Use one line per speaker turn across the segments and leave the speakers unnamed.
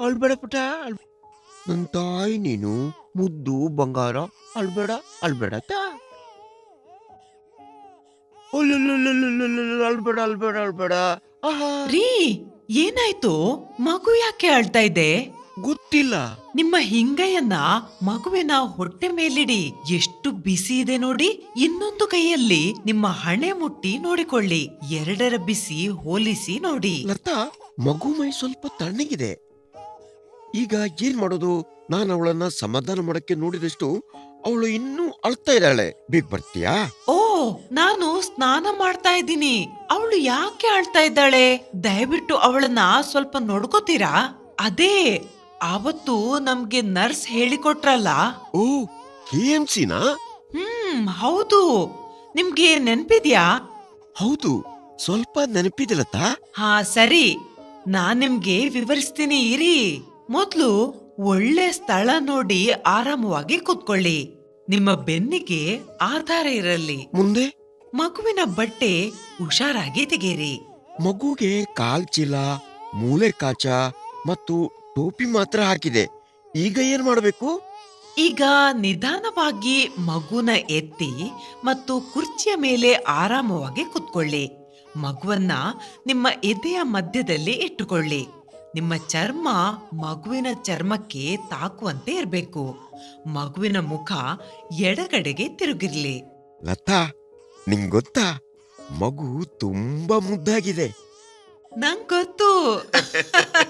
ಅಳ್ಬೇಡ ಪುಟ ನನ್ನ ನನ್ ತಾಯಿ ನೀನು ಮುದ್ದು ಬಂಗಾರ ಅಳ್ಬೇಡ ಅಳ್ಬೇಡ ಅಳ್ಬೇಡ ಅಳ್ಬೇಡ ಅಳ್ಬೇಡ. ಆಹಾ.
ರೀ ಏನಾಯ್ತು? ಮಗು ಯಾಕೆ ಅಳ್ತಾ ಇದೆ?
ಗೊತ್ತಿಲ್ಲ.
ನಿಮ್ಮ ಹಿಂಗಯ್ಯನ್ನ ಮಗುವಿನ ಹೊಟ್ಟೆ ಮೇಲಿಡಿ. ಎಷ್ಟು ಬಿಸಿ ಇದೆ ನೋಡಿ. ಇನ್ನೊಂದು ಕೈಯಲ್ಲಿ ನಿಮ್ಮ ಹಣೆ ಮುಟ್ಟಿ ನೋಡಿಕೊಳ್ಳಿ. ಎರಡರ ಬಿಸಿ ಹೋಲಿಸಿ ನೋಡಿ.
ಲತಾ ಮಗು ಮೈ ಸ್ವಲ್ಪ ತಣ್ಣಗಿದೆ. ಈಗ ಏನ್ ಮಾಡೋದು? ನಾನು ಅವಳನ್ನ ಸಮಾಧಾನ ಮಾಡಕ್ಕೆ ನೋಡಿದಷ್ಟು ಅವಳು ಇನ್ನೂ ಅಳ್ತಾ ಇದ್ದಾಳೆ. ಬೇಗ ಬರ್ತೀಯಾ?
ಓ ನಾನು ಸ್ನಾನ ಮಾಡ್ತಾ ಇದ್ದೀನಿ. ಅವಳು ಯಾಕೆ ಅಳ್ತಾ ಇದ್ದಾಳೆ? ದಯವಿಟ್ಟು ಅವಳನ್ನ ಸ್ವಲ್ಪ ನೋಡ್ಕೋತೀರಾ? ಅದೇ ಆವತ್ತು ನಮ್ಗೆ ನರ್ಸ್ ಹೇಳಿಕೊಟ್ರಲ್ಲ?
ಓ ಕೆ ಎಂ ಸಿನಾ?
ಹ್ಮ್ ಹೌದು. ನಿಮ್ಗೆ ನೆನ್ಪಿದ್ಯಾ?
ಹೌದು ಸ್ವಲ್ಪ ನೆನಪಿದೆ ಲತಾ
ಹಾ ಸರಿ. ನಾನ್ ನಿಮ್ಗೆ ವಿವರಿಸ್ತೀನಿ ಇರಿ. ಮೊದ್ಲು ಒಳ್ಳೆ ಸ್ಥಳ ನೋಡಿ ಆರಾಮವಾಗಿ ಕೂತ್ಕೊಳ್ಳಿ. ನಿಮ್ಮ ಬೆನ್ನಿಗೆ ಆಧಾರ ಇರಲಿ.
ಮುಂದೆ?
ಮಗುವಿನ ಬಟ್ಟೆ ಹುಷಾರಾಗಿ ತೆಗೀರಿ
ಮಗುಗೆ ಕಾಲ್ ಚೀಲ ಮೂಲೆ ಕಾಚ ಮತ್ತು ಟೋಪಿ ಮಾತ್ರ ಹಾಕಿದೆ. ಈಗ ಏನ್ ಮಾಡಬೇಕು?
ಈಗ ನಿಧಾನವಾಗಿ ಮಗುನ ಎತ್ತಿ ಮತ್ತು ಕುರ್ಚಿಯ ಮೇಲೆ ಆರಾಮವಾಗಿ ಕುತ್ಕೊಳ್ಳಿ. ಮಗುವನ್ನ ನಿಮ್ಮ ಎದೆಯ ಮಧ್ಯದಲ್ಲಿ ಇಟ್ಟುಕೊಳ್ಳಿ. ನಿಮ್ಮ ಚರ್ಮ ಮಗುವಿನ ಚರ್ಮಕ್ಕೆ ತಾಕುವಂತೆ ಇರಬೇಕು. ಮಗುವಿನ ಮುಖ ಎಡಗಡೆಗೆ ತಿರುಗಿರ್ಲಿ.
ಲತಾ ನಿಂಗ್ ಗೊತ್ತಾ? ಮಗು ತುಂಬಾ ಮುದ್ದಾಗಿದೆ.
ನಂಗೊತ್ತು ಗೊತ್ತು.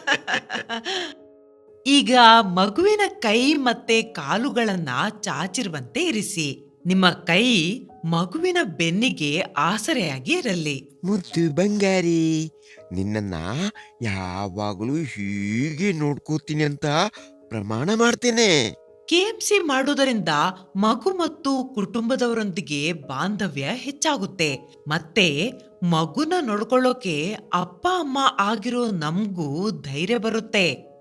ಈಗ ಮಗುವಿನ ಕೈ ಮತ್ತೆ ಕಾಲುಗಳನ್ನ ಚಾಚಿರುವಂತೆ ಇರಿಸಿ. ನಿಮ್ಮ ಕೈ ಮಗುವಿನ ಬೆನ್ನಿಗೆ ಆಸರೆಯಾಗಿ ಇರಲಿ.
ಮುದ್ದು ಬಂಗಾರಿ ನಿನ್ನನ್ನ ಯಾವಾಗಲೂ ಹೀಗೆ ನೋಡ್ಕೋತೀನಿ ಅಂತ ಪ್ರಮಾಣ ಮಾಡ್ತೇನೆ.
ಕೆಎಂಸಿ ಮಾಡುವುದರಿಂದ ಮಗು ಮತ್ತು ಕುಟುಂಬದವರೊಂದಿಗೆ ಬಾಂಧವ್ಯ ಹೆಚ್ಚಾಗುತ್ತೆ. ಮತ್ತೆ ಮಗುನ ನೋಡ್ಕೊಳ್ಳೋಕೆ ಅಪ್ಪ ಅಮ್ಮ ಆಗಿರೋ ನಮಗೂ ಧೈರ್ಯ ಬರುತ್ತೆ.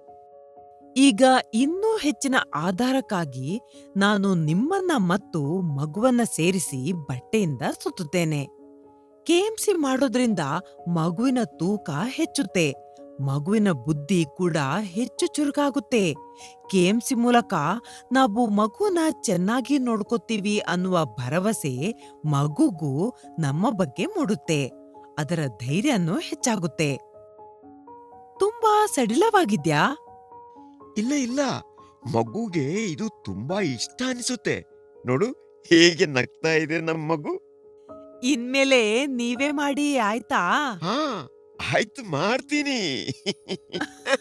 ಈಗ ಇನ್ನೂ ಹೆಚ್ಚಿನ ಆಧಾರಕ್ಕಾಗಿ ನಾನು ನಿಮ್ಮನ್ನ ಮತ್ತು ಮಗುವನ್ನ ಸೇರಿಸಿ ಬಟ್ಟೆಯಿಂದ ಸುತ್ತುತ್ತೇನೆ. ಕೆಎಂಸಿ ಮಾಡೋದ್ರಿಂದ ಮಗುವಿನ ತೂಕ ಹೆಚ್ಚುತ್ತೆ. ಮಗುವಿನ ಬುದ್ಧಿ ಕೂಡ ಹೆಚ್ಚು ಚುರುಕಾಗುತ್ತೆ. ಕೆಎಂಸಿ ಮೂಲಕ ನಾವು ಮಗುನ ಚೆನ್ನಾಗಿ ನೋಡ್ಕೋತೀವಿ ಅನ್ನುವ ಭರವಸೆ ಮಗುಗೂ ನಮ್ಮ ಬಗ್ಗೆ ಮೂಡುತ್ತೆ. ಅದರ ಧೈರ್ಯನೂ ಹೆಚ್ಚಾಗುತ್ತೆ. ತುಂಬಾ ಸಡಿಲವಾಗಿದ್ಯಾ?
ಇಲ್ಲ ಇಲ್ಲ. ಮಗುಗೆ ಇದು ತುಂಬಾ ಇಷ್ಟ ಅನಿಸುತ್ತೆ. ನೋಡು ಹೇಗೆ ನಗ್ತಾ ಇದೆ ನಮ್ಮ ಮಗು.
ಇನ್ಮೇಲೆ ನೀವೇ ಮಾಡಿ ಆಯ್ತಾ?
ಹಾ ಆಯ್ತು ಮಾಡ್ತೀನಿ.